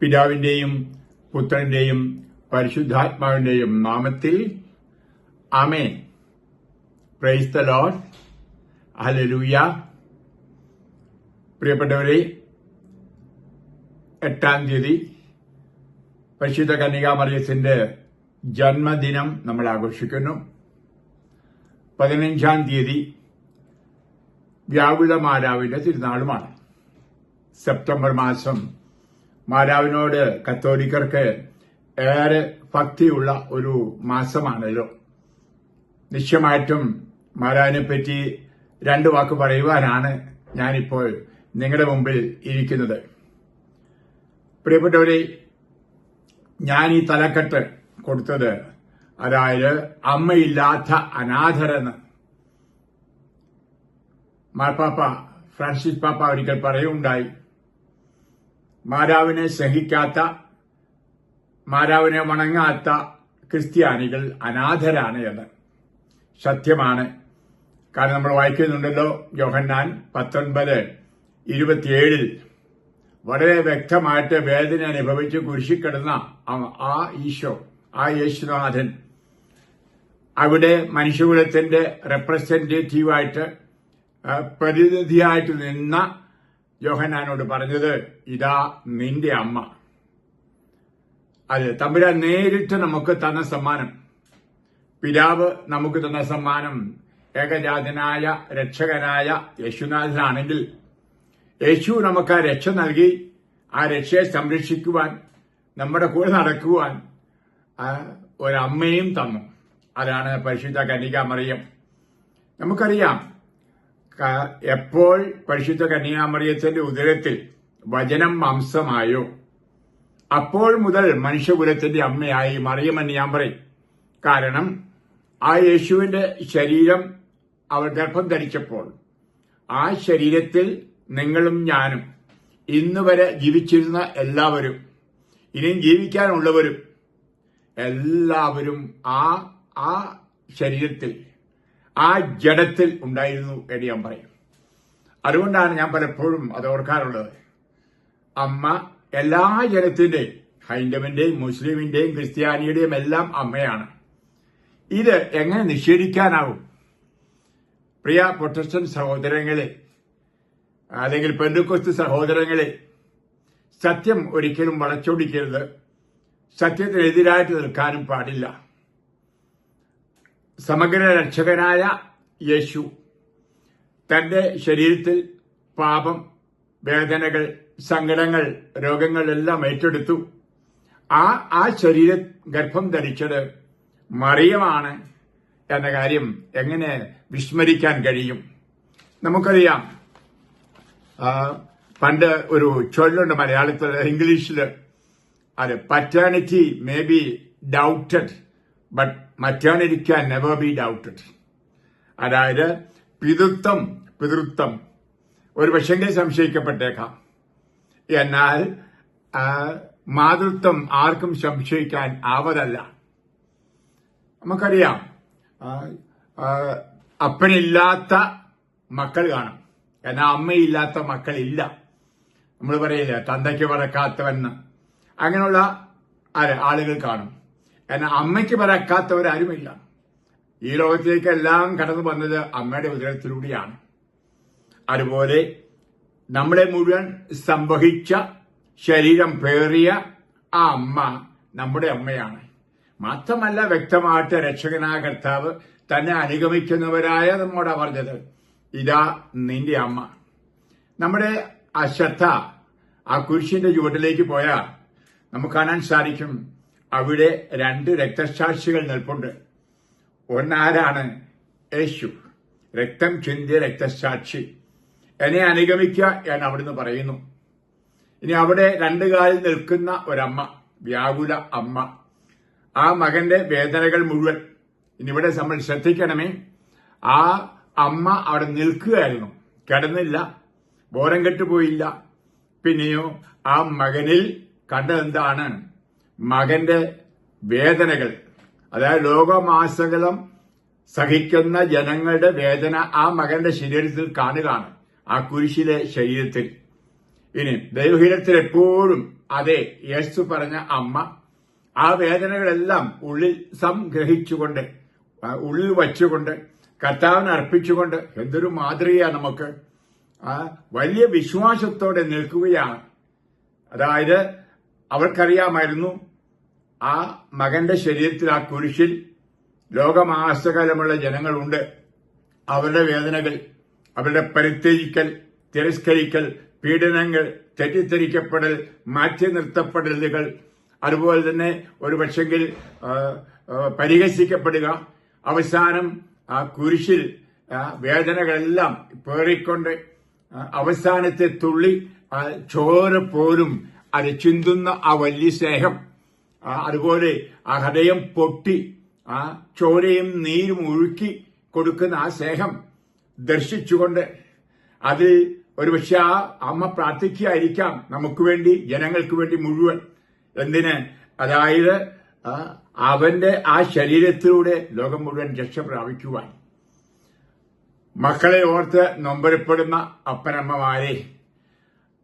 പിതാവിന്റെയും പുത്രന്റെയും പരിശുദ്ധാത്മാവിന്റെയും നാമത്തിൽ. ആമേൻ. പ്രൈസ് ദ ലോഡ് ഹലലൂയ പ്രിയപ്പെട്ടവരെ എട്ടാം തീയതി പരിശുദ്ധ കന്യകാമറിയത്തിന്റെ ജന്മദിനം നമ്മൾ ആഘോഷിക്കുന്നു. പതിനഞ്ചാം തീയതി വ്യാകുല മാരാവിന്റെ തിരുനാളുമാണ്. സെപ്റ്റംബർ മാസം മാരാവിനോട് കത്തോലിക്കർക്ക് ഏറെ ഭക്തിയുള്ള ഒരു മാസമാണല്ലോ. നിശ്ചയമായിട്ടും മാതാവിനെ പറ്റി രണ്ട് വാക്ക് പറയുവാനാണ് ഞാനിപ്പോൾ നിങ്ങളുടെ മുമ്പിൽ ഇരിക്കുന്നത്. പ്രിയപ്പെട്ടവരെ ഞാൻ ഈ തലക്കെട്ട് കൊടുത്തത് അതായത് അമ്മയില്ലാത്ത അനാഥരെന്ന്. മാർപ്പാപ്പ ഫ്രാൻസിസ് പാപ്പ ഒരിക്കൽ പറയുണ്ടായി മാരാവിനെ സഹിക്കാത്ത മാരാവിനെ വണങ്ങാത്ത ക്രിസ്ത്യാനികൾ അനാഥരാണ് എന്ന്. സത്യമാണ്. കാരണം നമ്മൾ വായിക്കുന്നുണ്ടല്ലോ യോഹന്നാൻ പത്തൊൻപത് ഇരുപത്തിയേഴിൽ വളരെ വ്യക്തമായിട്ട് വേദന അനുഭവിച്ച് കുരിശിക്കിടന്ന ആ- ഈശോ ആ യേശുനാഥൻ അവിടെ മനുഷ്യകുലത്തിന്റെ റെപ്രസെന്റേറ്റീവായിട്ട് പ്രതിനിധിയായിട്ട് നിന്ന യോഹന്നാനോട് പറഞ്ഞത് ഇതാ നിന്റെ അമ്മ. അത് തമ്പുരാൻ നേരിട്ട് നമുക്ക് തന്ന സമ്മാനം. പിതാവ് നമുക്ക് തന്ന സമ്മാനം. ഏകജാതനായ രക്ഷകനായ യേശുനാഥനാണെങ്കിൽ യേശു നമുക്ക് ആ രക്ഷ നൽകി ആ രക്ഷയെ സംരക്ഷിക്കുവാൻ നമ്മുടെ കൂടെ നടക്കുവാൻ ഒരമ്മയും തന്നു. അതാണ് പരിശുദ്ധ കന്യകാമറിയം. നമുക്കറിയാം ക- എപ്പോൾ പരിശുദ്ധ കന്യാമറിയത്തിന്റെ ഉദരത്തിൽ വചനം മാംസമായോ? അപ്പോൾ മുതൽ മനുഷ്യകുലത്തിന്റെ അമ്മയായി മറിയമെന്ന് ഞാൻ പറയും. കാരണം ആ യേശുവിന്റെ ശരീരം അവൾ ഗർഭം ധരിച്ചപ്പോൾ ആ ശരീരത്തിൽ നിങ്ങളും ഞാനും ഇന്ന് വരെ ജീവിച്ചിരുന്ന എല്ലാവരും ഇനിയും ജീവിക്കാനുള്ളവരും എല്ലാവരും ആ ആ ശരീരത്തിൽ ആ ജഡത്തിൽ ഉണ്ടായിരുന്നു എന്ന് ഞാൻ പറയും. അതുകൊണ്ടാണ് ഞാൻ പലപ്പോഴും അത് ഓർക്കാറുള്ളത്. അമ്മ എല്ലാ ജനത്തിന്റെയും ഹൈന്ദവന്റെയും മുസ്ലിമിന്റെയും ക്രിസ്ത്യാനിയുടെയും എല്ലാം അമ്മയാണ്. ഇത് എങ്ങനെ നിഷേധിക്കാനാവും? പ്രിയ പ്രൊട്ടസ്റ്റന്റ് സഹോദരങ്ങളെ അല്ലെങ്കിൽ പെന്തുക്കൊസ്തു സഹോദരങ്ങളെ സത്യം ഒരിക്കലും വളച്ചൊടിക്കരുത്. സത്യത്തിനെതിരായിട്ട് നിൽക്കാനും പാടില്ല. സമഗ്ര രക്ഷകനായ യേശു. തന്റെ ശരീരത്തിൽ പാപം വേദനകൾ സങ്കടങ്ങൾ രോഗങ്ങളെല്ലാം ഏറ്റെടുത്തു. ആ ആ ശരീര ഗർഭം ധരിച്ചത് മറിയമാണ് എന്ന കാര്യം എങ്ങനെ വിസ്മരിക്കാൻ കഴിയും? നമുക്കറിയാം. പണ്ട് ഒരു ചൊല്ലുണ്ട് മലയാളത്തിൽ ഇംഗ്ലീഷിൽ അത് paternity may be doubted but maternity can never be doubted അതായത് പിതൃത്വം പിതൃത്വം. ഒരു പക്ഷെങ്കിൽ സംശയിക്കപ്പെട്ടേക്കാം. എന്നാൽ മാതൃത്വം ആർക്കും സംശയിക്കാൻ ആവതല്ല. നമുക്കറിയാം അപ്പനില്ലാത്ത മക്കൾ കാണും. എന്നാൽ അമ്മയില്ലാത്ത മക്കളില്ല. നമ്മൾ പറയില്ല തന്തയ്ക്ക് പറക്കാത്തവെന്ന് അങ്ങനെയുള്ള ആളുകൾ കാണും. എന്നാൽ അമ്മയ്ക്ക് പറയാക്കാത്തവരാരുമില്ല ഈ ലോകത്തിലേക്ക് എല്ലാം കടന്നു വന്നത് അമ്മയുടെ ഉദരത്തിലൂടെയാണ്. അതുപോലെ നമ്മളെ മുഴുവൻ സംവഹിച്ച ശരീരം പേറിയ ആ അമ്മ നമ്മുടെ അമ്മയാണ്. മാത്രമല്ല വ്യക്തമായിട്ട് രക്ഷകനായ കർത്താവ് തന്നെ അനുഗമിക്കുന്നവരായ നമ്മോടാ പറഞ്ഞത് ഇതാ നിന്റെ അമ്മ. നമ്മുടെ ആ ശ്രദ്ധ ആ കുരിശിന്റെ ചുവട്ടിലേക്ക് പോയാൽ നമുക്ക് കാണാൻ സാധിക്കും. അവിടെ രണ്ട് രക്തസാക്ഷികൾ നിൽപ്പുണ്ട്. ഒന്നാരാണ് യേശു? രക്തം ചിന്തിയ രക്തസാക്ഷി. എന്നെ അനുഗമിക്കുക എന്ന് അവിടുന്ന് പറയുന്നു. ഇനി അവിടെ രണ്ട് കാലിൽ നിൽക്കുന്ന ഒരമ്മ വ്യാകുല അമ്മ. ആ മകന്റെ വേദനകൾ മുഴുവൻ. ഇനി ഇവിടെ നമ്മൾ ശ്രദ്ധിക്കണമേ. ആ അമ്മ അവിടെ നിൽക്കുകയായിരുന്നു. കിടന്നില്ല. ബോരം കെട്ടുപോയില്ല. പിന്നെയോ ആ മകനിൽ കണ്ടതെന്താണ്? മകന്റെ വേദനകൾ. അതായത് ലോകമാസകലം സഹിക്കുന്ന ജനങ്ങളുടെ വേദന ആ മകന്റെ ശരീരത്തിൽ കാണുകയാണ് ആ കുരിശിലെ ശരീരത്തിൽ. ഇനി ദൈവഹീനത്തിൽ എപ്പോഴും അതെ യേശു പറഞ്ഞ അമ്മ ആ വേദനകളെല്ലാം ഉള്ളിൽ സംഗ്രഹിച്ചുകൊണ്ട് ഉള്ളിൽ വച്ചുകൊണ്ട് കർത്താവിനെ അർപ്പിച്ചുകൊണ്ട് എന്തൊരു മാതൃകയാണ് നമുക്ക്. വലിയ വിശ്വാസത്തോടെ നിൽക്കുകയാണ്. അതായത് അവർക്കറിയാമായിരുന്നു ആ മകന്റെ ശരീരത്തിൽ ആ കുരിശിൽ ലോകമാസകാലമുള്ള ജനങ്ങളുണ്ട്. അവരുടെ വേദനകൾ അവരുടെ പരിത്യജിക്കൽ തിരസ്കരിക്കൽ പീഡനങ്ങൾ തെറ്റിദ്ധരിക്കപ്പെടൽ മാറ്റി നിർത്തപ്പെടലുകൾ അതുപോലെ തന്നെ ഒരു പക്ഷെങ്കിൽ പരിഹസിക്കപ്പെടുക. അവസാനം ആ കുരിശിൽ വേദനകളെല്ലാം പേറിക്കൊണ്ട് അവസാനത്തെ തുള്ളി ചോര പോലും അത് ചിന്തുന്ന ആ വലിയ സ്നേഹം അതുപോലെ ആ ഹൃദയം പൊട്ടി ആ ചോരയും നീരും ഒഴുക്കി കൊടുക്കുന്ന ആ സ്നേഹം ദർശിച്ചുകൊണ്ട് അത് ഒരുപക്ഷെ ആ അമ്മ പ്രാർത്ഥിക്കുകയായിരിക്കാം. നമുക്ക് വേണ്ടി ജനങ്ങൾക്ക് വേണ്ടി മുഴുവൻ. എന്തിന്? അതായത് അവന്റെ ആ ശരീരത്തിലൂടെ ലോകം മുഴുവൻ രക്ഷ പ്രാപിക്കുവാൻ. മക്കളെ ഓർത്ത് നൊമ്പരപ്പെടുന്ന അപ്പനമ്മമാരെ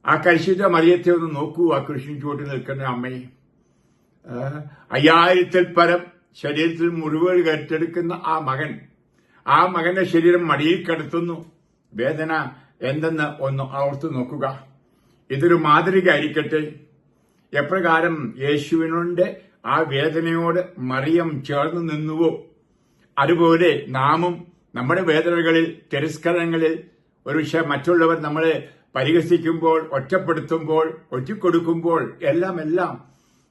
ആ കരിശുദ്ധ മറിയത്തെ ഒന്ന് നോക്കൂ. ആ കൃഷി ചുവട്ടിൽ നിൽക്കുന്ന അമ്മയെ അയ്യായിരത്തിൽ പരം ശരീരത്തിൽ മുറിവുകൾ കയറ്റെടുക്കുന്ന ആ മകൻ. ആ മകന്റെ ശരീരം മടിയിൽ കിടത്തുന്നു. വേദന എന്തെന്ന് ഒന്ന് ഓർത്തു നോക്കുക. ഇതൊരു മാതൃക ആയിരിക്കട്ടെ. എപ്രകാരം യേശുവിനുണ്ട് ആ വേദനയോട് മറിയം ചേർന്ന് നിന്നുവോ? അതുപോലെ നാമും നമ്മുടെ വേദനകളിൽ തിരസ്കരണങ്ങളിൽ ഒരു പക്ഷേ മറ്റുള്ളവർ നമ്മളെ പരിഹസിക്കുമ്പോൾ ഒറ്റപ്പെടുത്തുമ്പോൾ ഒറ്റിക്കൊടുക്കുമ്പോൾ എല്ലാം എല്ലാം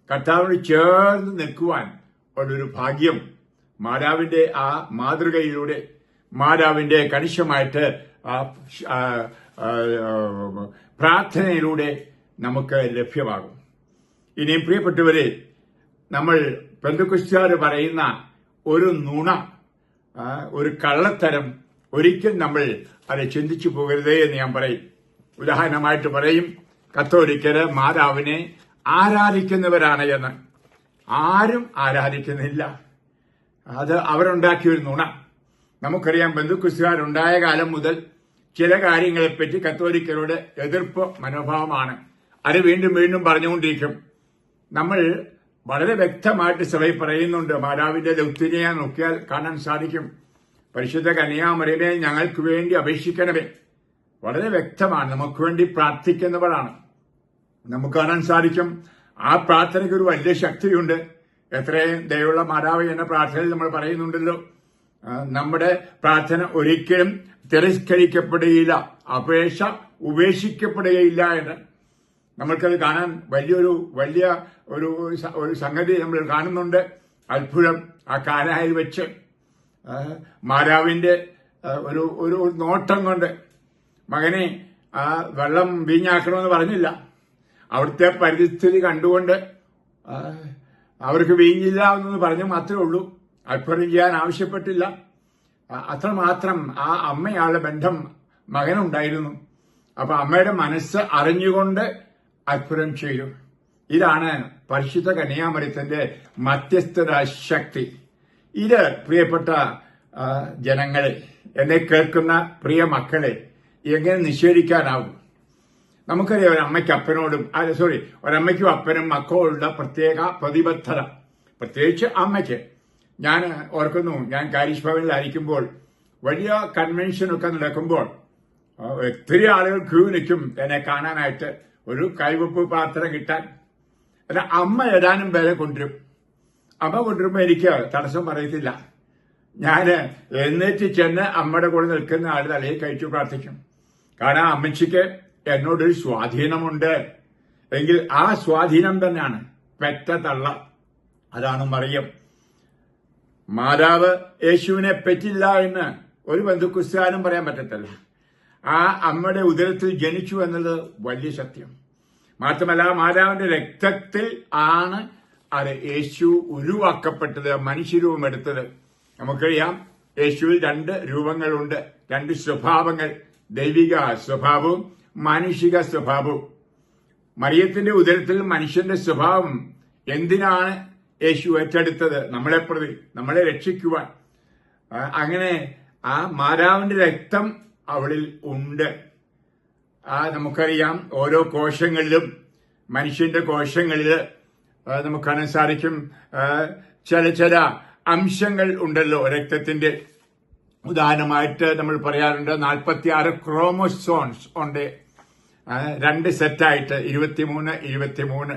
കർത്താവിന് ചേർന്ന് നിൽക്കുവാൻ ഉള്ളൊരു ഭാഗ്യം മാതാവിന്റെ ആ മാതൃകയിലൂടെ മാതാവിന്റെ കണിശമായിട്ട് പ്രാർത്ഥനയിലൂടെ നമുക്ക് ലഭ്യമാകും. ഇനിയും പ്രിയപ്പെട്ടവരെ നമ്മൾ പെന്തുക്കുസ്റ്റാർ പറയുന്ന ഒരു നുണ ഒരു കള്ളത്തരം ഒരിക്കൽ നമ്മൾ അത് ചിന്തിച്ചു പോകരുതേ എന്ന് ഞാൻ പറയും. ഉദാഹരണമായിട്ട് പറയും കത്തോലിക്കര് മാതാവിനെ ആരാധിക്കുന്നവരാണ് എന്ന്. ആരും ആരാധിക്കുന്നില്ല. അത് അവരുണ്ടാക്കിയ ഒരു നുണ. നമുക്കറിയാം ബന്ധുക്കുസുകാരുണ്ടായ കാലം മുതൽ ചില കാര്യങ്ങളെപ്പറ്റി കത്തോലിക്കരുടെ എതിർപ്പ് മനോഭാവമാണ്. അത് വീണ്ടും വീണ്ടും പറഞ്ഞുകൊണ്ടിരിക്കും. നമ്മൾ വളരെ വ്യക്തമായിട്ട് സഭയിൽ പറയുന്നുണ്ട് മാതാവിന്റെ ദൗത്യനെ നോക്കിയാൽ കാണാൻ സാധിക്കും. പരിശുദ്ധ കന്യാമറിയമേ ഞങ്ങൾക്ക് വേണ്ടി അപേക്ഷിക്കണമേ. വളരെ വ്യക്തമാണ്. നമുക്ക് വേണ്ടി പ്രാർത്ഥിക്കുന്നവളാണ് നമുക്ക് കാണാൻ സാധിക്കും. ആ പ്രാർത്ഥനയ്ക്ക് ഒരു വലിയ ശക്തിയുണ്ട്. എത്രയും ദയുള്ള മാതാവ് എന്ന പ്രാർത്ഥനയിൽ നമ്മൾ പറയുന്നുണ്ടല്ലോ. നമ്മുടെ പ്രാർത്ഥന ഒരിക്കലും തിരസ്കരിക്കപ്പെടുകയില്ല. അപേക്ഷ ഉപേക്ഷിക്കപ്പെടുകയില്ല എന്ന്. നമ്മൾക്കത് കാണാൻ വലിയൊരു വലിയ ഒരു ഒരു സംഗതി നമ്മൾ കാണുന്നുണ്ട്. അത്ഭുതം ആ കാനായിൽ വെച്ച്. മാതാവിന്റെ ഒരു ഒരു നോട്ടം കൊണ്ട് മകനെ ആ വെള്ളം വീഞ്ഞാക്കണമെന്ന് പറഞ്ഞില്ല. അവിടുത്തെ പരിസ്ഥിതി കണ്ടുകൊണ്ട് അവർക്ക് വീഞ്ഞില്ല എന്ന് പറഞ്ഞു മാത്രമേ ഉള്ളൂ. അൽപ്പം ചെയ്യാൻ ആവശ്യപ്പെട്ടില്ല. അത്രമാത്രം ആ അമ്മയാളുടെ ബന്ധം മകനുണ്ടായിരുന്നു. അപ്പൊ അമ്മയുടെ മനസ്സ് അറിഞ്ഞുകൊണ്ട് അത്ഭുതം ചെയ്തു. ഇതാണ് പരിശുദ്ധ കന്യാമരത്തിന്റെ മധ്യസ്ഥത ശക്തി. ഇത് പ്രിയപ്പെട്ട ജനങ്ങളെ എന്നെ കേൾക്കുന്ന പ്രിയ മക്കളെ എങ്ങനെ നിഷേധിക്കാനാവും നമുക്കറിയാം ഒരമ്മയ്ക്ക് അപ്പനോടും അല്ല സോറി ഒരമ്മയ്ക്കും അപ്പനും മക്കളോടുള്ള പ്രത്യേക പ്രതിബദ്ധത. പ്രത്യേകിച്ച് അമ്മയ്ക്ക്. ഞാൻ ഓർക്കുന്നു ഞാൻ കാരിഷ് ഭവനിലായിരിക്കുമ്പോൾ വലിയ കൺവെൻഷനൊക്കെ നടക്കുമ്പോൾ ഒത്തിരി ആളുകൾ ക്യൂ നിൽക്കും എന്നെ കാണാനായിട്ട്. ഒരു കൈവപ്പ് പാത്രം കിട്ടാൻ. അല്ല അമ്മ ഏതാനും പേരെ കൊണ്ടുവരും. അമ്മ കൊണ്ടുവരുമ്പോൾ എനിക്ക് തടസ്സം പറയത്തില്ല. ഞാൻ എഴുന്നേറ്റ് ചെന്ന് അമ്മയുടെ കൂടെ നിൽക്കുന്ന ആൾ തലയിൽ കഴിച്ചു പ്രാർത്ഥിക്കും. കാരണം അമ്മച്ചിക്ക് എന്നോടൊരു സ്വാധീനമുണ്ട്. എങ്കിൽ ആ സ്വാധീനം തന്നെയാണ് പെറ്റ തള്ള. അതാണ് മറിയം. മാതാവ് യേശുവിനെ പറ്റില്ല എന്ന് ഒരു ബന്ധുക്കുസ്താനും പറയാൻ പറ്റത്തില്ല. ആ അമ്മയുടെ ഉദരത്തിൽ ജനിച്ചു എന്നത് വലിയ സത്യം. മാത്രമല്ല മാതാവിന്റെ രക്തത്തിൽ ആണ് അത് യേശു ഉരുവാക്കപ്പെട്ടത് മനുഷ്യരൂപം എടുത്തത് നമുക്കറിയാം യേശുവിൽ രണ്ട് രൂപങ്ങളുണ്ട് രണ്ട് സ്വഭാവങ്ങൾ. ദൈവിക സ്വഭാവവും മാനുഷിക സ്വഭാവവും. മറിയത്തിന്റെ ഉദരത്തിൽ മനുഷ്യന്റെ സ്വഭാവം എന്തിനാണ് യേശു ഏറ്റെടുത്തത്? നമ്മളെ പ്രതി നമ്മളെ രക്ഷിക്കുവാൻ. അങ്ങനെ ആ മാതാവിന്റെ രക്തം അവളിൽ ഉണ്ട്. ആ നമുക്കറിയാം ഓരോ കോശങ്ങളിലും മനുഷ്യന്റെ കോശങ്ങളിൽ നമുക്കാണ് സാധിക്കും ചില ചില അംശങ്ങൾ ഉണ്ടല്ലോ രക്തത്തിന്റെ. ഉദാഹരണമായിട്ട് നമ്മൾ പറയാറുണ്ട് നാൽപ്പത്തി ആറ് ക്രോമോസോൺസ് ഉണ്ട് രണ്ട് സെറ്റായിട്ട് ഇരുപത്തിമൂന്ന് ഇരുപത്തിമൂന്ന്.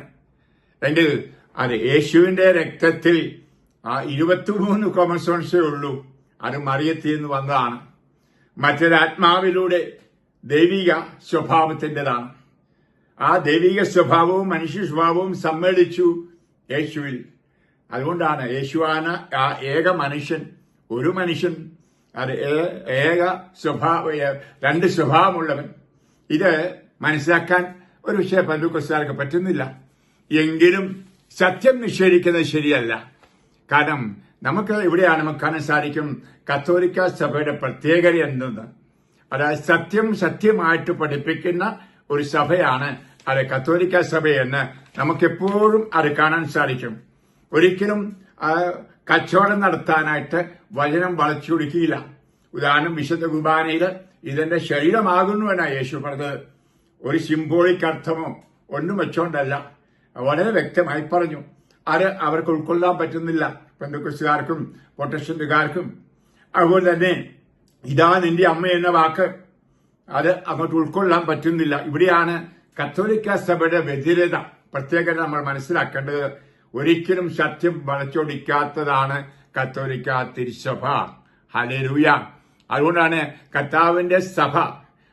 എങ്കിൽ അത് യേശുവിന്റെ രക്തത്തിൽ ആ ഇരുപത്തിമൂന്ന് ക്രോമസോൺസേ ഉള്ളൂ. അത് മറിയത്തിൽ നിന്ന് വന്നതാണ്. മറ്റൊരാത്മാവിലൂടെ ദൈവിക സ്വഭാവത്തിന്റെതാണ്. ആ ദൈവിക സ്വഭാവവും മനുഷ്യ സ്വഭാവവും സമ്മേളിച്ചു യേശുവിൽ. അതുകൊണ്ടാണ് യേശുവാണ് ആ ഏക മനുഷ്യൻ ഒരു മനുഷ്യൻ അത് ഏക സ്വഭാവ രണ്ട് സ്വഭാവമുള്ളവൻ. ഇത് മനസ്സിലാക്കാൻ ഒരു പക്ഷേ പന്തുക്കൊസ്താർക്ക് പറ്റുന്നില്ല. എങ്കിലും സത്യം നിഷേധിക്കുന്നത് ശരിയല്ല. കാരണം നമുക്ക് ഇവിടെയാണ് നമുക്ക് കാണാൻ സാധിക്കും കത്തോലിക്ക സഭയുടെ പ്രത്യേകത എന്തെന്ന്. അതായത് സത്യം സത്യമായിട്ട് പഠിപ്പിക്കുന്ന ഒരു സഭയാണ് അത് കത്തോലിക്ക സഭയെന്ന് നമുക്കെപ്പോഴും അത് കാണാൻ സാധിക്കും. ഒരിക്കലും കച്ചവടം നടത്താനായിട്ട് വചനം വളച്ചൊടുക്കിയില്ല ഉദാഹരണം വിശുദ്ധ കുർബാനയിൽ ഇതെന്റെ ശരീരമാകുന്നു എന്നാ യേശു പറഞ്ഞത്. ഒരു സിംബോളിക് അർത്ഥമോ ഒന്നും വെച്ചോണ്ടല്ല. വളരെ വ്യക്തമായി പറഞ്ഞു. അത് അവർക്ക് ഉൾക്കൊള്ളാൻ പറ്റുന്നില്ല. പെന്തക്കുസ്തുകാർക്കും പ്രൊട്ടസ്റ്റന്റുകാർക്കും അതുപോലെ തന്നെ ഇതാ നിന്റെ അമ്മ എന്ന വാക്ക്. അത് അങ്ങോട്ട് ഉൾക്കൊള്ളാൻ പറ്റുന്നില്ല. ഇവിടെയാണ് കത്തോലിക്ക സഭയുടെ വ്യതിരത പ്രത്യേകത നമ്മൾ മനസ്സിലാക്കേണ്ടത്. ഒരിക്കലും സത്യം വളച്ചൊടിക്കാത്തതാണ് കത്തോലിക്ക തിരുസഭ. ഹലരൂയ അതുകൊണ്ടാണ് കർത്താവിന്റെ സഭ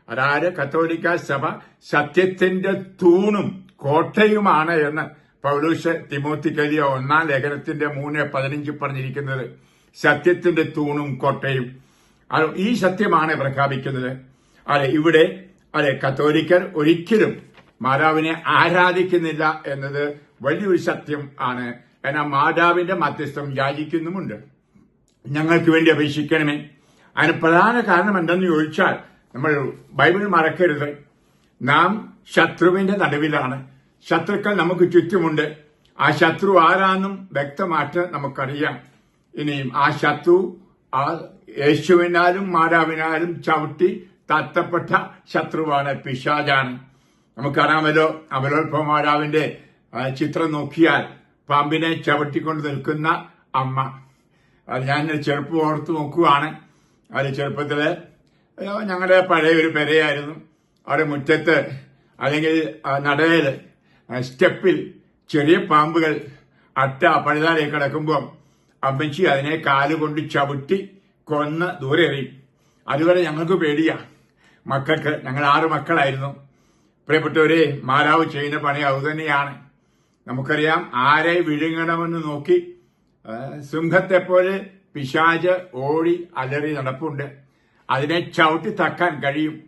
അതായത് കത്തോലിക്ക സഭ സത്യത്തിന്റെ തൂണും കോട്ടയുമാണ് എന്ന് പൗലൂഷ തിമോത്തിക്കലിയ ഒന്നാം ലേഖനത്തിന്റെ മൂന്ന് പതിനഞ്ച് പറഞ്ഞിരിക്കുന്നത്. സത്യത്തിന്റെ തൂണും കോട്ടയും. ഈ സത്യമാണ് പ്രഖ്യാപിക്കുന്നത്. അതെ ഇവിടെ അതെ കത്തോലിക്കർ ഒരിക്കലും മാതാവിനെ ആരാധിക്കുന്നില്ല എന്നത് വലിയൊരു സത്യം ആണ്. എന്നാൽ മാതാവിന്റെ മധ്യസ്ഥം യാചിക്കുന്നുമുണ്ട് ഞങ്ങൾക്ക് വേണ്ടി അപേക്ഷിക്കണമേ. അതിന് പ്രധാന കാരണം എന്തെന്ന് ചോദിച്ചാൽ നമ്മൾ ബൈബിൾ മറക്കരുത്. നാം ശത്രുവിന്റെ നടുവിലാണ്. ശത്രുക്കൾ നമുക്ക് ചുറ്റുമുണ്ട്. ആ ശത്രു ആരാന്നും വ്യക്തമായിട്ട് നമുക്കറിയാം. ഇനിയും ആ ശത്രു ആ യേശുവിനാലും മാതാവിനാലും ചവിട്ടി തത്തപ്പെട്ട ശത്രുവാണ് പിശാജാണ് നമുക്കറിയാമല്ലോ അവലോൽപ്പ മാതാവിന്റെ ചിത്രം നോക്കിയാൽ പാമ്പിനെ ചവിട്ടിക്കൊണ്ട് നിൽക്കുന്ന അമ്മ. അത് ഞാൻ ചെറുപ്പം ഓർത്ത് നോക്കുകയാണ് അത് ചെറുപ്പത്തിൽ ഞങ്ങളുടെ പഴയ ഒരു പെരയായിരുന്നു. അവിടെ മുറ്റത്ത് അല്ലെങ്കിൽ നടയിൽ സ്റ്റെപ്പിൽ ചെറിയ പാമ്പുകൾ അട്ട പഴുതാലേ കിടക്കുമ്പോൾ അമ്മച്ചി അതിനെ കാലുകൊണ്ട് ചവിട്ടി കൊന്ന് ദൂരെ എറിയും. അതുവരെ ഞങ്ങൾക്ക് പേടിയാ. മക്കൾക്ക് ഞങ്ങൾ ആറ് മക്കളായിരുന്നു. പ്രിയപ്പെട്ടവരെ മാരാവ് ചെയ്യുന്ന പണി അതുതന്നെയാണ്. നമുക്കറിയാം ആരെ വിഴുങ്ങണമെന്ന് നോക്കി സിംഹത്തെപ്പോലെ പിശാജ് ഓടി അലറി നടപ്പുണ്ട്. അതിനെ ചവിട്ടി തക്കാൻ കഴിയും.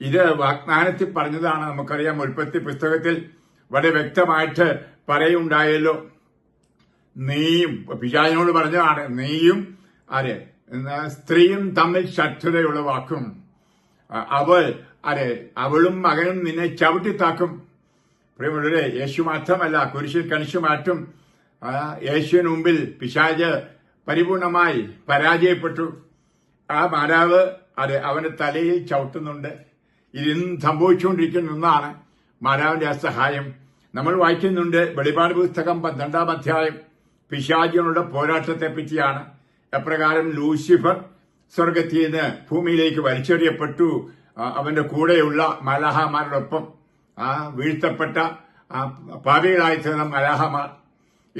ഇത് വാഗ്ദാനത്തിൽ പറഞ്ഞതാണ് നമുക്കറിയാം. ഉൽപ്പത്തി പുസ്തകത്തിൽ വളരെ വ്യക്തമായിട്ട് പറയുണ്ടായല്ലോ. നീയും പിശാജിനോട് പറഞ്ഞതാണ് നീയും അരെ സ്ത്രീയും തമ്മിൽ ശത്രുതയുള്ള വാക്കും. അവൾ അരെ അവളും മകനും നിന്നെ ചവിട്ടിത്താക്കും. പ്രിയമുള്ളവരെ യേശു മാത്രമല്ല കുരിശിൽ കണിച്ചു മാറ്റും. യേശുവിന് മുമ്പിൽ പിശാജ് പരിപൂർണമായി പരാജയപ്പെട്ടു. ആ മാതാവ് അത് അവന്റെ തലയിൽ ചവിട്ടുന്നുണ്ട്. ഇതിന്നും സംഭവിച്ചുകൊണ്ടിരിക്കുന്ന ഒന്നാണ് മാതാവിന്റെ അസഹായം. നമ്മൾ വായിക്കുന്നുണ്ട് വെളിപാട് പുസ്തകം പന്ത്രണ്ടാം അധ്യായം. പിശാചിനുള്ള പോരാട്ടത്തെ പറ്റിയാണ് എപ്രകാരം ലൂസിഫർ സ്വർഗത്തിൽ നിന്ന് ഭൂമിയിലേക്ക് വലിച്ചെറിയപ്പെട്ടു. അവന്റെ കൂടെയുള്ള മലഹമാരോടൊപ്പം ആ വീഴ്ത്തപ്പെട്ട പാപികളായി തീർന്ന മലാഹമാർ.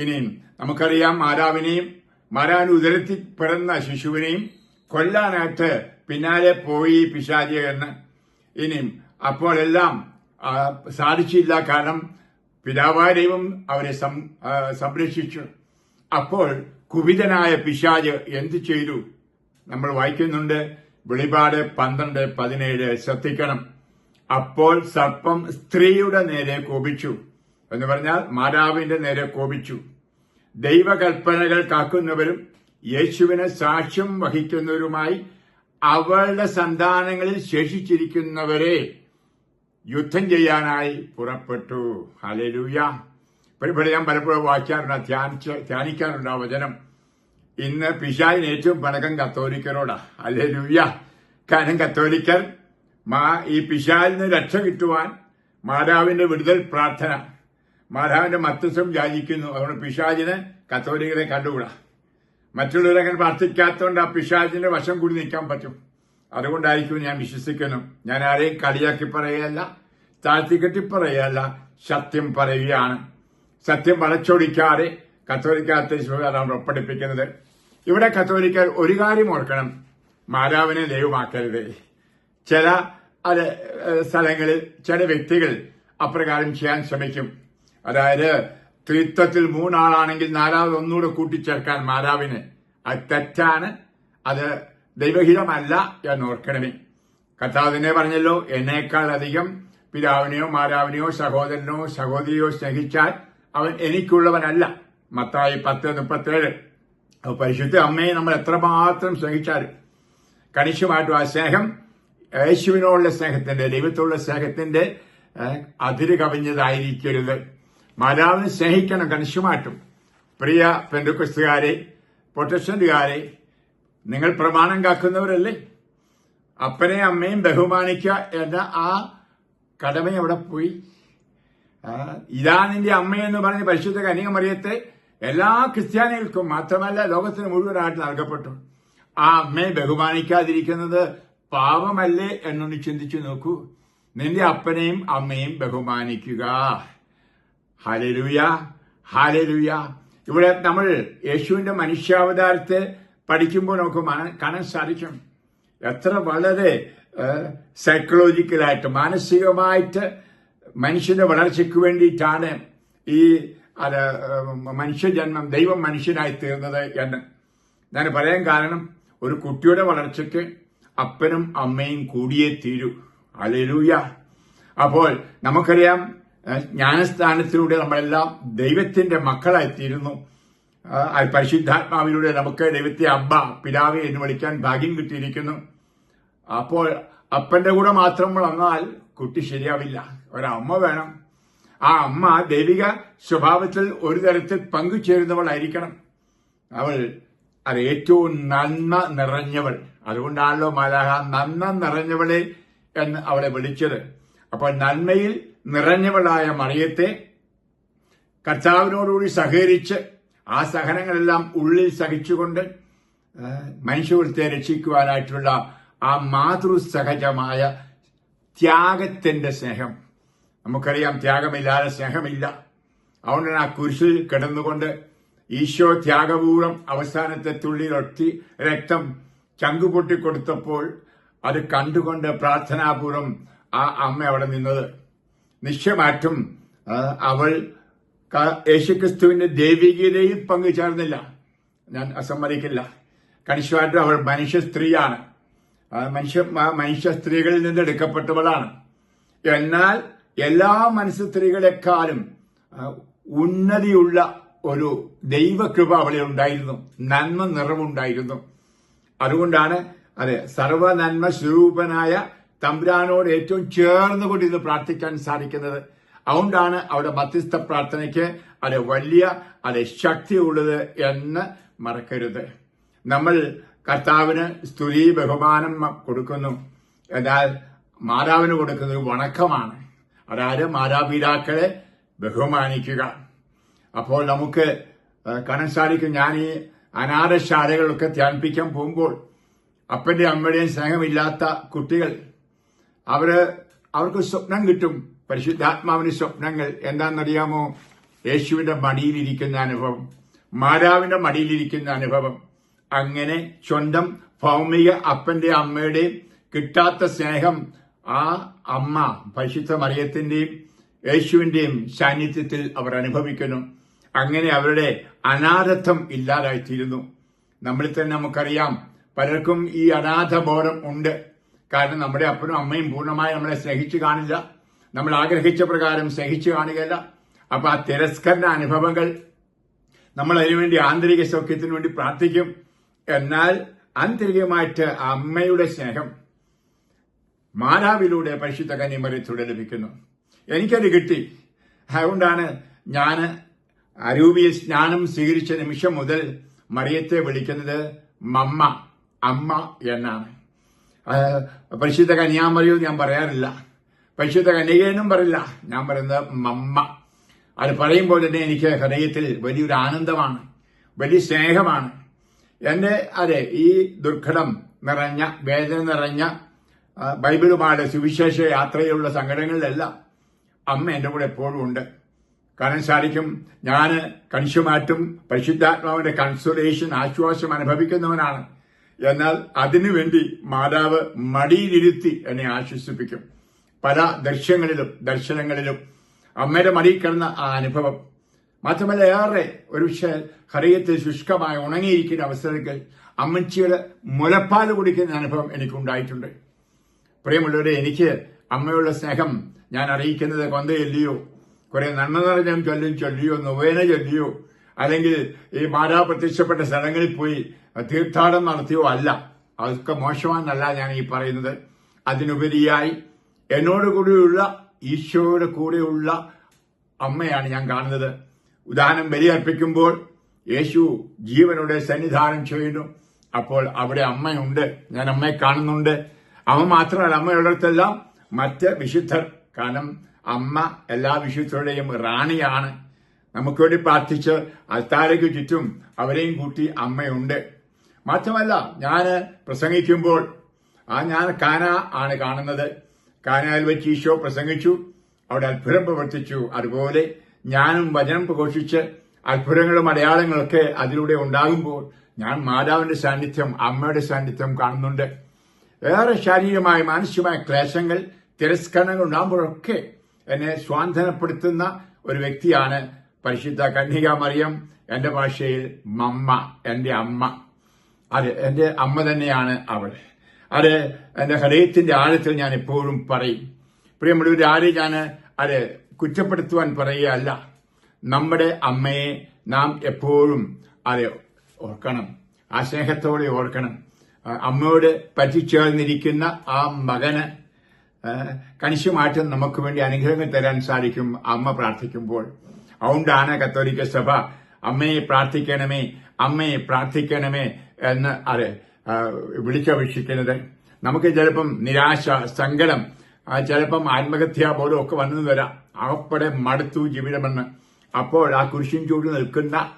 ഇനിയും നമുക്കറിയാം മാതാവിനെയും മാരാൻ ഉദരത്തിൽ പിറന്ന ശിശുവിനെയും കൊല്ലാനായിട്ട് പിന്നാലെ പോയി പിശാചി എന്ന്. ഇനിയും അപ്പോഴെല്ലാം സാധിച്ചില്ല കാരണം പിതാവായ ദൈവം അവരെ സംരക്ഷിച്ചു. അപ്പോൾ കുപിതനായ പിശാജ് എന്ത് ചെയ്തു? നമ്മൾ വായിക്കുന്നുണ്ട് വെളിപാട് പന്ത്രണ്ട് പതിനേഴ്. ശ്രദ്ധിക്കണം. അപ്പോൾ സർപ്പം സ്ത്രീയുടെ നേരെ കോപിച്ചു. എന്ന് പറഞ്ഞാൽ മാതാവിന്റെ നേരെ കോപിച്ചു. ദൈവകൽപ്പനകൾ കാക്കുന്നവരും യേശുവിനെ സാക്ഷ്യം വഹിക്കുന്നവരുമായി അവളുടെ സന്താനങ്ങളിൽ ശേഷിച്ചിരിക്കുന്നവരെ യുദ്ധം ചെയ്യാനായി പുറപ്പെട്ടു. ഹലലൂയ പരിപാടി ഞാൻ പലപ്പോഴും വായിക്കാറുണ്ട് ധ്യാനിച്ച് ധ്യാനിക്കാറുണ്ട് ആ വചനം. ഇന്ന് പിശാലിന് ഏറ്റവും പണക്കം കത്തോലിക്കരോടാ. അല്ലേ ലൂയ കാരണം കത്തോലിക്കർ മാ ഈ പിശാലിന് രക്ഷ കിട്ടുവാൻ മാതാവിന്റെ വിടുതൽ പ്രാർത്ഥന. മാതാവിന്റെ മത്തസ്വം യാചിക്കുന്നു. അതുകൊണ്ട് പിശാചിന് കത്തോലിക്കരെ കണ്ടുകൂടാ. മറ്റുള്ളവരെ അങ്ങനെ പ്രാർത്ഥിക്കാത്തതുകൊണ്ട് ആ പിശാചിന്റെ വശം കൂടി നിൽക്കാൻ പറ്റും. അതുകൊണ്ടായിരിക്കും ഞാൻ വിശ്വസിക്കുന്നു. ഞാൻ ആരെയും കളിയാക്കി പറയുകയല്ല താഴ്ത്തിക്കെട്ടി പറയുകയല്ല സത്യം പറയുകയാണ്. സത്യം വളച്ചൊടിക്കാതെ കത്തോലിക്കാത്ത വിശ്വാസമാണ് ഒപ്പടിപ്പിക്കുന്നത്. ഇവിടെ കത്തോലിക്കർ ഒരു കാര്യം ഓർക്കണം. മാതാവിനെ ദൈവമാക്കരുത്. ചില അത് സ്ഥലങ്ങളിൽ ചില വ്യക്തികൾ അപ്രകാരം ചെയ്യാൻ ശ്രമിക്കും. അതായത് ത്രിത്വത്തിൽ മൂന്നാളാണെങ്കിൽ നാലാമത് ഒന്നുകൂടെ കൂട്ടിച്ചേർക്കാൻ മാതാവിന് അത് തെറ്റാണ്. അത് ദൈവഹിതമല്ല എന്ന് ഓർക്കണമേ കർത്താവിനെ പറഞ്ഞല്ലോ എന്നേക്കാൾ അധികം പിതാവിനെയോ മാതാവിനെയോ സഹോദരനോ സഹോദരിയോ സ്നേഹിച്ചാൽ അവൻ എനിക്കുള്ളവനല്ല. മത്തായി പത്ത് മുപ്പത്തേഴ്. പരിശുദ്ധ അമ്മയെ നമ്മൾ എത്രമാത്രം സ്നേഹിച്ചാൽ കണിശമായിട്ടും ആ സ്നേഹം യേശുവിനോടുള്ള സ്നേഹത്തിന്റെ ദൈവത്തോടുള്ള സ്നേഹത്തിന്റെ അതിര് കവിഞ്ഞതായിരിക്കരുത്. മാതാവിനെ സ്നേഹിക്കണം കണിശുമാറ്റും പ്രിയ പെന്തുക്രിസ്തുകാരെ പ്രൊട്ടസ്റ്റന്റുകാരെ നിങ്ങൾ പ്രമാണം കാക്കുന്നവരല്ലേ? അപ്പനെ അമ്മയും ബഹുമാനിക്കുക എന്ന ആ കടമ അവിടെ പോയി? ഇതാ നിന്റെ അമ്മയെന്ന് പറഞ്ഞ് പരിശുദ്ധ കനികമറിയത്തെ എല്ലാ ക്രിസ്ത്യാനികൾക്കും മാത്രമല്ല ലോകത്തിന് മുഴുവനായിട്ട് നൽകപ്പെട്ടു. ആ അമ്മയെ ബഹുമാനിക്കാതിരിക്കുന്നത് പാപമല്ലേ എന്നൊന്ന് ചിന്തിച്ചു നോക്കൂ. നിന്റെ അപ്പനെയും അമ്മയും ബഹുമാനിക്കുക. ഹലരുയ ഹലരുയ ഇവിടെ നമ്മൾ യേശുവിന്റെ മനുഷ്യാവതാരത്തെ പഠിക്കുമ്പോൾ നമുക്ക് കാണാൻ സാധിക്കും. എത്ര വളരെ സൈക്കോളജിക്കലായിട്ട് മാനസികമായിട്ട് മനുഷ്യന്റെ വളർച്ചയ്ക്ക് വേണ്ടിയിട്ടാണ് ഈ അത് മനുഷ്യജന്മം ദൈവം മനുഷ്യനായി തീർന്നത് എന്ന്. ഞാൻ പറയാൻ കാരണം ഒരു കുട്ടിയുടെ വളർച്ചയ്ക്ക് അപ്പനും അമ്മയും കൂടിയേ തീരൂ. അലലൂയ അപ്പോൾ നമുക്കറിയാം ജ്ഞാനസ്ഥാനത്തിലൂടെ നമ്മളെല്ലാം ദൈവത്തിന്റെ മക്കളായി തീരുന്നു ആ, ആ പരിശുദ്ധാത്മാവിലൂടെ നമുക്ക് ദൈവത്തെ അബ്ബ പിതാവ് എന്ന് വിളിക്കാൻ ഭാഗ്യം കിട്ടിയിരിക്കുന്നു. അപ്പോൾ അപ്പന്റെ കൂടെ മാത്രം വന്നാൽ കുട്ടി ശരിയാവില്ല. ഒരമ്മ വേണം. ആ അമ്മ ദൈവിക സ്വഭാവത്തിൽ ഒരു തരത്തിൽ പങ്കുചേരുന്നവളായിരിക്കണം. അവൾ അത് ഏറ്റവും നന്മ നിറഞ്ഞവൾ. അതുകൊണ്ടാണല്ലോ മാലാഹ നന്മ നിറഞ്ഞവളെ എന്ന് അവളെ വിളിച്ചത്. അപ്പോൾ നന്മയിൽ നിറഞ്ഞവളായ മറിയത്തെ കർത്താവിനോടുകൂടി സഹകരിച്ച് ആ സഹനങ്ങളെല്ലാം ഉള്ളിൽ സഹിച്ചുകൊണ്ട് മനുഷ്യകുലത്തെ രക്ഷിക്കുവാനായിട്ടുള്ള ആ മാതൃസഹജമായ ത്യാഗത്തിന്റെ സ്നേഹം. നമുക്കറിയാം ത്യാഗമില്ലാതെ സ്നേഹമില്ല. അതുകൊണ്ടാണ് ആ കുരിശിൽ കിടന്നുകൊണ്ട് ഈശോ ത്യാഗപൂർവം അവസാനത്തെ തുള്ളിയിലൊട്ടി രക്തം ചങ്കുപൊട്ടി കൊടുത്തപ്പോൾ അത് കണ്ടുകൊണ്ട് പ്രാർത്ഥനാപൂർവം ആ അമ്മ അവിടെ നിന്നത്. നിശ്ചയമായിട്ടും അവൾ യേശുക്രിസ്തുവിന്റെ ദൈവികതയിൽ പങ്കുചേർന്നില്ല ഞാൻ അസമ്മതിക്കില്ല. കണിശമായിട്ടും അവൾ മനുഷ്യ സ്ത്രീയാണ്. മനുഷ്യ മനുഷ്യ സ്ത്രീകളിൽ നിന്ന് എടുക്കപ്പെട്ടവളാണ്. എന്നാൽ എല്ലാ മനുഷ്യ സ്ത്രീകളെക്കാളും ഉന്നതിയുള്ള ഒരു ദൈവകൃപ അവളിൽ ഉണ്ടായിരുന്നു നന്മ നിറവുണ്ടായിരുന്നു. അതുകൊണ്ടാണ് അതെ സർവനന്മ സ്വരൂപനായ തമ്പുരാനോട് ഏറ്റവും ചേർന്നുകൊണ്ട് ഇത് പ്രാർത്ഥിക്കാൻ സാധിക്കുന്നത്. അതുകൊണ്ടാണ് അവിടെ മധ്യസ്ഥ പ്രാർത്ഥനയ്ക്ക് അത് വലിയ അത് ശക്തിയുള്ളത് എന്ന് മറക്കരുത്. നമ്മൾ കർത്താവിന് സ്തുതി ബഹുമാനം കൊടുക്കുന്നു. എന്നാൽ മാതാവിന് കൊടുക്കുന്നത് വണക്കമാണ്. അതായത് മാതാപിതാക്കളെ ബഹുമാനിക്കുക. അപ്പോൾ നമുക്ക് കാണാൻ ഞാൻ ഈ അനാഥശാലകളൊക്കെ ധ്യാനിപ്പിക്കാൻ പോകുമ്പോൾ അപ്പന്റെ അമ്മയുടെയും സ്നേഹമില്ലാത്ത കുട്ടികൾ അവർ അവർക്ക് സ്വപ്നം കിട്ടും പരിശുദ്ധാത്മാവിന് സ്വപ്നങ്ങൾ എന്താണെന്നറിയാമോ? യേശുവിന്റെ മടിയിലിരിക്കുന്ന അനുഭവം മാതാവിന്റെ മടിയിലിരിക്കുന്ന അനുഭവം. അങ്ങനെ സ്വന്തം ഭൗമിക അപ്പന്റെ അമ്മയുടെയും കിട്ടാത്ത സ്നേഹം ആ അമ്മ പരിശുദ്ധ മറിയത്തിന്റെയും യേശുവിന്റെയും സാന്നിധ്യത്തിൽ അവർ അനുഭവിക്കുന്നു. അങ്ങനെ അവരുടെ അനാഥത്വം ഇല്ലാതായിത്തീരുന്നു. നമ്മളിൽ തന്നെ നമുക്കറിയാം പലർക്കും ഈ അനാഥബോധം ഉണ്ട്. കാരണം നമ്മുടെ അപ്പനും അമ്മയും പൂർണമായി നമ്മളെ സ്നേഹിച്ചു കാണില്ല. നമ്മൾ ആഗ്രഹിച്ച പ്രകാരം സ്നേഹിച്ചു കാണുകയല്ല. അപ്പൊ ആ തിരസ്കരണ അനുഭവങ്ങൾ നമ്മൾ അതിനുവേണ്ടി ആന്തരിക സൗഖ്യത്തിന് വേണ്ടി പ്രാർത്ഥിക്കും. എന്നാൽ ആന്തരികമായിട്ട് അമ്മയുടെ സ്നേഹം മാതാവിലൂടെ പരിശുദ്ധ കന്യമറിയത്തിലൂടെ ലഭിക്കുന്നു. എനിക്കത് കിട്ടി. അതുകൊണ്ടാണ് ഞാൻ അരൂപിയിൽ സ്നാനം സ്വീകരിച്ച നിമിഷം മുതൽ മറിയത്തെ വിളിക്കുന്നത് മമ്മ അമ്മ എന്നാണ്. പരിശുദ്ധ കന്യാമറിയോ ഞാൻ പറയാറില്ല. പരിശുദ്ധ കന്യകയെന്നും പറയില്ല. ഞാൻ പറയുന്നത് മമ്മ. അത് പറയുമ്പോൾ തന്നെ എനിക്ക് ഹൃദയത്തിൽ വലിയൊരു ആനന്ദമാണ് വലിയ സ്നേഹമാണ്. എന്റെ അതെ ഈ ദുർഘടം നിറഞ്ഞ വേദന നിറഞ്ഞ ആ, ബൈബിളുമായുടെ സുവിശേഷ യാത്രയിലുള്ള സങ്കടങ്ങളിലെല്ലാം അമ്മ എന്റെ കൂടെ എപ്പോഴും ഉണ്ട്. കാണാൻ സാധിക്കും. ഞാൻ കണിശുമാറ്റും പരിശുദ്ധാത്മാവിന്റെ കൺസോലേഷൻ ആശ്വാസം അനുഭവിക്കുന്നവനാണ്. എന്നാൽ അതിനുവേണ്ടി മാതാവ് മടിയിലിരുത്തി എന്നെ ആശ്വസിപ്പിക്കും. പല ദൃശ്യങ്ങളിലും ദർശനങ്ങളിലും അമ്മയുടെ മടിയിൽ കിടന്ന ആ അനുഭവം. മാത്രമല്ല ഏറെ ഒരു ഹൃദയത്തിൽ ശുഷ്കമായി ഉണങ്ങിയിരിക്കുന്ന അവസരത്തിൽ അമ്മച്ചിയുടെ മുലപ്പാൽ കുടിക്കുന്ന അനുഭവം എനിക്കുണ്ടായിട്ടുണ്ട്. പ്രിയമുള്ളവരെ എനിക്ക് അമ്മയുള്ള സ്നേഹം ഞാൻ അറിയിക്കുന്നത് കൊന്ത ചൊല്ലിയോ കുറെ നന്മ നിറഞ്ഞാൽ ചൊല്ലും ചൊല്ലിയോ നൊവേന ചൊല്ലിയോ അല്ലെങ്കിൽ ഈ മാരാ പ്രത്യക്ഷപ്പെട്ട സ്ഥലങ്ങളിൽ പോയി തീർത്ഥാടനം നടത്തിയോ അല്ല. അതൊക്കെ മോശമാണെന്നല്ല ഞാൻ ഈ പറയുന്നത്. അതിനുപരിയായി എന്നോട് കൂടിയുള്ള ഈശോയുടെ കൂടെയുള്ള അമ്മയാണ് ഞാൻ കാണുന്നത്. ഉദാഹരണം ബലിയർപ്പിക്കുമ്പോൾ യേശു ജീവനോടെ സന്നിധാനം ചെയ്യുന്നു. അപ്പോൾ അവിടെ അമ്മയുണ്ട്. ഞാൻ അമ്മയെ കാണുന്നുണ്ട്. അമ്മ മാത്രമല്ല അമ്മയുള്ളിടത്തെല്ലാം മറ്റ് വിശുദ്ധർ. കാരണം അമ്മ എല്ലാ വിശുദ്ധരുടെയും റാണിയാണ്. നമുക്ക് വേണ്ടി പ്രാർത്ഥിച്ച് അൽത്താരയ്ക്ക് ചുറ്റും അവരെയും കൂട്ടി അമ്മയുണ്ട്. മാത്രമല്ല ഞാൻ പ്രസംഗിക്കുമ്പോൾ ആ ഞാൻ കാന ആണ് കാണുന്നത്. കാനയിൽ വെച്ച് ഈശോ പ്രസംഗിച്ചു അവിടെ അത്ഭുതം പ്രവർത്തിച്ചു. അതുപോലെ ഞാനും വചനം പ്രഘോഷിച്ച് അത്ഭുതങ്ങളും അടയാളങ്ങളൊക്കെ അതിലൂടെ ഉണ്ടാകുമ്പോൾ ഞാൻ മാതാവിന്റെ സാന്നിധ്യം അമ്മയുടെ സാന്നിധ്യം കാണുന്നുണ്ട്. ഏറെ ശാരീരികമായ മാനസികമായ ക്ലേശങ്ങൾ തിരസ്കരണങ്ങൾ ഉണ്ടാകുമ്പോഴൊക്കെ എന്നെ സ്വാന്തനപ്പെടുത്തുന്ന ഒരു വ്യക്തിയാണ് പരിശുദ്ധ കന്യക മറിയം എന്റെ ഭാഷയിൽ മമ്മ എന്റെ അമ്മ. അത് എന്റെ അമ്മ തന്നെയാണ് അവൾ. അത് എന്റെ ഹൃദയത്തിന്റെ ആഴത്തിൽ ഞാൻ എപ്പോഴും പറയും. പ്രിയമുള്ളവർ ആരെ ഞാൻ അത് കുറ്റപ്പെടുത്തുവാൻ പറയുകയല്ല. നമ്മുടെ അമ്മയെ നാം എപ്പോഴും അത് ഓർക്കണം. ആ സ്നേഹത്തോടെ ഓർക്കണം. അമ്മയോട് പറ്റിച്ചേർന്നിരിക്കുന്ന ആ മകന് കണിശമായിട്ട് നമുക്ക് വേണ്ടി അനുഗ്രഹങ്ങൾ തരാൻ സാധിക്കും. അമ്മ പ്രാർത്ഥിക്കുമ്പോൾ. അതുകൊണ്ടാണ് കത്തോലിക്ക സഭ അമ്മയെ പ്രാർത്ഥിക്കണമേ അമ്മയെ പ്രാർത്ഥിക്കണമേ എന്ന് അത് വിളിച്ചപേക്ഷിക്കുന്നത്. നമുക്ക് ചിലപ്പം നിരാശ സങ്കടം ചിലപ്പം ആത്മഹത്യാ ബോധം ഒക്കെ വന്നു വരാം. അകപ്പടെ മടുത്തു ജീവിതമെന്ന്. അപ്പോൾ ആ കുരിശിൻ ചൂട് നിൽക്കുന്ന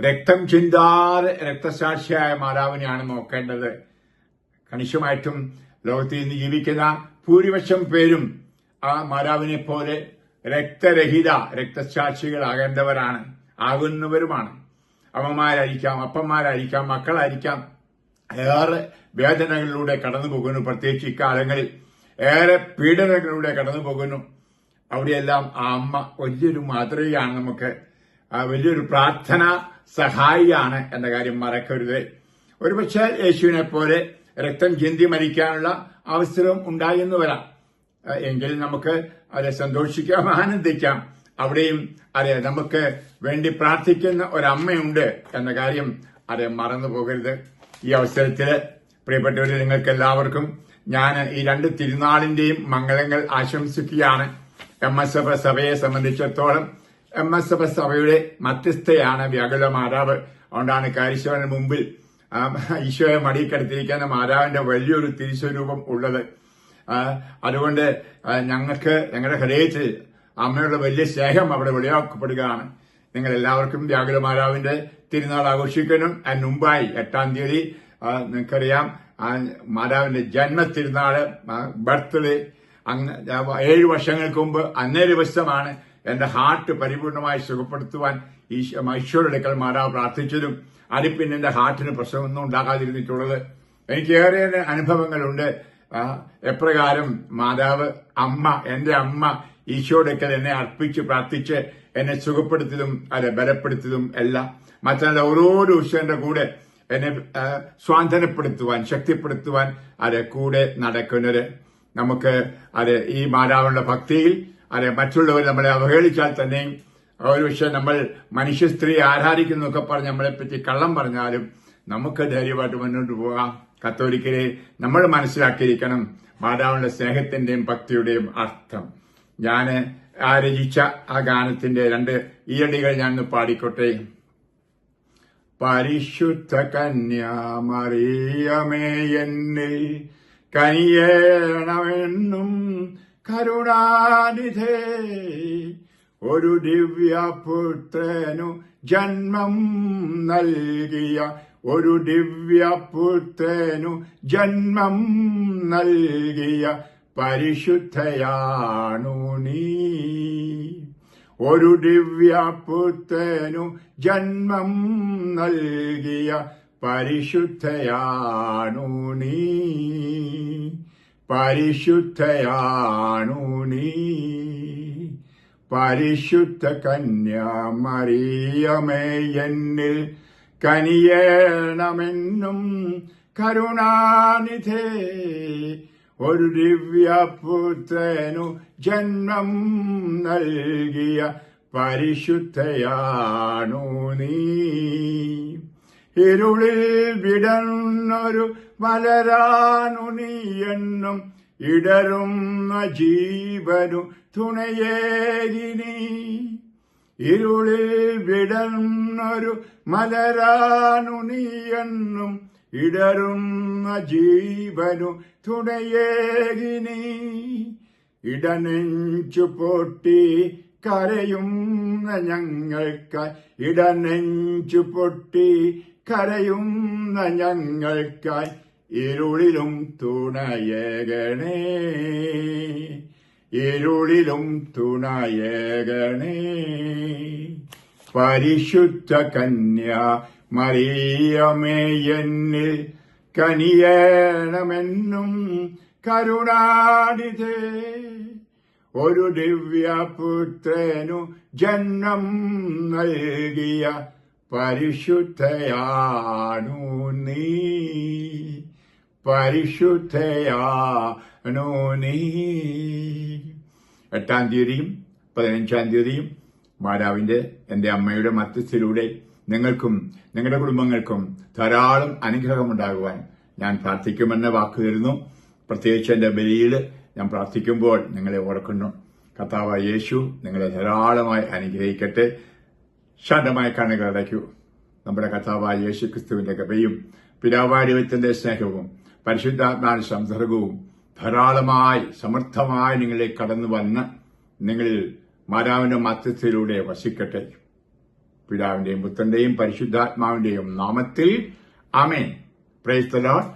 രക്തം ചിന്താതെ രക്തസാക്ഷിയായ മാതാവിനെയാണ് നോക്കേണ്ടത്. കണിശമായിട്ടും ലോകത്തിൽ ഇന്ന് ജീവിക്കുന്ന ഭൂരിപക്ഷം പേരും ആ മാതാവിനെ പോലെ രക്തരഹിത രക്തസാക്ഷികളാകേണ്ടവരാണ്. ആകുന്നവരുമാണ്. അമ്മമാരായിരിക്കാം അപ്പന്മാരായിരിക്കാം മക്കളായിരിക്കാം. ഏറെ വേദനകളിലൂടെ കടന്നു പോകുന്നു. പ്രത്യേകിച്ച് ഇക്കാലങ്ങളിൽ ഏറെ പീഡനങ്ങളിലൂടെ കടന്നു പോകുന്നു. അവിടെയെല്ലാം ആ അമ്മ വലിയൊരു മാതൃകയാണ് നമുക്ക്. വലിയൊരു പ്രാർത്ഥന സഹായിയാണ് എന്ന കാര്യം മറക്കരുത്. ഒരുപക്ഷെ യേശുവിനെ പോലെ രക്തം ചിന്തി മരിക്കാനുള്ള അവസരം ഉണ്ടായെന്ന് വരാം. എങ്കിൽ നമുക്ക് അത് സന്തോഷിക്കാം ആനന്ദിക്കാം. അവിടെയും അതെ നമുക്ക് വേണ്ടി പ്രാർത്ഥിക്കുന്ന ഒരമ്മയുണ്ട് എന്ന കാര്യം അത് മറന്നു പോകരുത്. ഈ അവസരത്തിൽ പ്രിയപ്പെട്ടവരെ നിങ്ങൾക്ക് എല്ലാവർക്കും ഞാൻ ഈ രണ്ട് തിരുനാളിന്റെയും മംഗളങ്ങൾ ആശംസിക്കുകയാണ്. എം എസ് എഫ് സഭയെ സംബന്ധിച്ചിടത്തോളം എം എസ് എഫ് സഭയുടെ മധ്യസ്ഥയാണ് വ്യാകുല മാതാവ് അതുകൊണ്ടാണ് കാര്യശവന് മുമ്പിൽ ഈശോയെ മടിക്കടത്തിരിക്കുന്ന മാതാവിന്റെ വലിയൊരു തിരിച്ചുരൂപം ഉള്ളത്. അതുകൊണ്ട് ഞങ്ങൾക്ക് ഞങ്ങളുടെ ഹൃദയത്തിൽ അമ്മയുടെ വലിയ സ്നേഹം അവിടെ വെളിവാക്കപ്പെടുകയാണ്. നിങ്ങൾ എല്ലാവർക്കും വ്യാകുല മാതാവിന്റെ തിരുനാൾ ആഘോഷിക്കണം അതിന് മുമ്പായി എട്ടാം തീയതി നിങ്ങൾക്കറിയാം മാതാവിന്റെ ജന്മ തിരുനാൾ ബർത്ത്ഡേ ഏഴ് വർഷങ്ങൾക്ക് മുമ്പ് അന്നേ ദിവസമാണ് എന്റെ ഹാർട്ട് പരിപൂർണമായി സുഖപ്പെടുത്തുവാൻ ഈശോ ഈശോയുടെ മാതാവ് പ്രാർത്ഥിച്ചതും. അതിൽ പിന്നെ എന്റെ ഹാർട്ടിന് പ്രശ്നമൊന്നും ഉണ്ടാകാതിരുന്നിട്ടുള്ളത്. എനിക്ക് ഏറെ അനുഭവങ്ങളുണ്ട്. എപ്രകാരം മാതാവ് അമ്മ എന്റെ അമ്മ ഈശോടൊക്കെ എന്നെ അർപ്പിച്ച് പ്രാർത്ഥിച്ച് എന്നെ സുഖപ്പെടുത്തിയതും അത് ബലപ്പെടുത്തിയതും എല്ലാം മറ്റല്ല ഓരോ ദിവസന്റെ കൂടെ എന്നെ സ്വാന്തനപ്പെടുത്തുവാൻ ശക്തിപ്പെടുത്തുവാൻ അത് കൂടെ നടക്കുന്നത് നമുക്ക് അത് ഈ മാതാവിന്റെ ഭക്തിയിൽ അത് മറ്റുള്ളവർ നമ്മളെ അവഹേളിച്ചാൽ തന്നെയും ഒരു പക്ഷേ നമ്മൾ മനുഷ്യ സ്ത്രീ ആരാധിക്കുന്നൊക്കെ പറഞ്ഞ് നമ്മളെ പറ്റി കള്ളം പറഞ്ഞാലും നമുക്ക് ധൈര്യമായിട്ട് മുന്നോട്ട് പോകാം. കത്തോലിക്കരെ നമ്മൾ മനസ്സിലാക്കിയിരിക്കണം മാതാവിന്റെ സ്നേഹത്തിന്റെയും ഭക്തിയുടെയും അർത്ഥം. ഞാൻ ആ രചിച്ച ആ ഗാനത്തിന്റെ രണ്ട് ഈയടികൾ ഞാൻ പാടിക്കോട്ടെ. പരിശുദ്ധ കന്യാമറിയമേ എന്നിൽ കനിയേണമെന്നും കരുണാനിധേ ഒരു ദിവ്യപുത്രനു ജന്മം നൽകിയ ഒരു ദിവ്യപുത്രനു ജന്മം നൽകിയ പരിശുദ്ധയാണു നീ. ഒരു ദിവ്യപുത്രനു ജന്മം നൽകിയ പരിശുദ്ധയാണു നീ. പരിശുദ്ധയാണു നീ. പരിശുദ്ധ കന്യാമറിയമേ എന്നിൽ കനിയേണമെന്നും കരുണാനിധേ ഒരു ദിവ്യപുത്രനു ജന്മം നൽകിയ പരിശുദ്ധയാണു നീ. ഇരുളിൽ വിടന്നൊരു മലരാനു നീ എന്നും ഇടറുന്ന ജീവനു തുണയേരിനി ഇരുളിൽ വിടന്നൊരു മലരാനു നീയെന്നും എന്നും ഇടറുന്ന ജീവനു തുണയേകിനി ഇടനെഞ്ചു പൊട്ടി കരയുന്ന ഞങ്ങൾക്ക് ഇടനെഞ്ചു പൊട്ടി കരയുന്ന ഞങ്ങൾക്കായി ഇരുളിലും തുണയേകണേ. ഇരുളിലും തുണയേകണേ. പരിശുദ്ധ കന്യ മറിയമേ എന്നിൽ കനിയേണമെന്നും കരുണാനിധേ. ഒരു ദിവ്യപുത്രനു ജന്മം നൽകിയ പരിശുദ്ധയാണു നീ. പരിശുദ്ധയാണു നീ എട്ടാം തീയതിയും പതിനഞ്ചാം തീയതിയും മാതാവിന്റെ എന്റെ അമ്മയുടെ മധ്യസ്ഥയിലൂടെ നിങ്ങൾക്കും നിങ്ങളുടെ കുടുംബങ്ങൾക്കും ധാരാളം അനുഗ്രഹമുണ്ടാകുവാൻ ഞാൻ പ്രാർത്ഥിക്കുമെന്ന വാക്ക് തരുന്നു. പ്രത്യേകിച്ച് എന്റെ ബലിയിൽ ഞാൻ പ്രാർത്ഥിക്കുമ്പോൾ നിങ്ങളെ ഓർക്കുന്നു. കർത്താവ് യേശു നിങ്ങളെ ധാരാളമായി അനുഗ്രഹിക്കട്ടെ. ശാന്തമായ കണ്ണുകൾ അടയ്ക്കൂ. നമ്മുടെ കർത്താവായ യേശു ക്രിസ്തുവിന്റെ കൃപയും പിതാവാരിവത്തിന്റെ സ്നേഹവും പരിശുദ്ധാത്മാന സംസർഗവും ധാരാളമായി സമർത്ഥമായി നിങ്ങളെ കടന്നു വന്ന് നിങ്ങളിൽ മാതാവിന്റെ മധ്യത്തിലൂടെ വസിക്കട്ടെ. പിതാവിന്റെയും പുത്രന്റെയും പരിശുദ്ധാത്മാവിന്റെയും നാമത്തിൽ ആമേൻ. Praise the Lord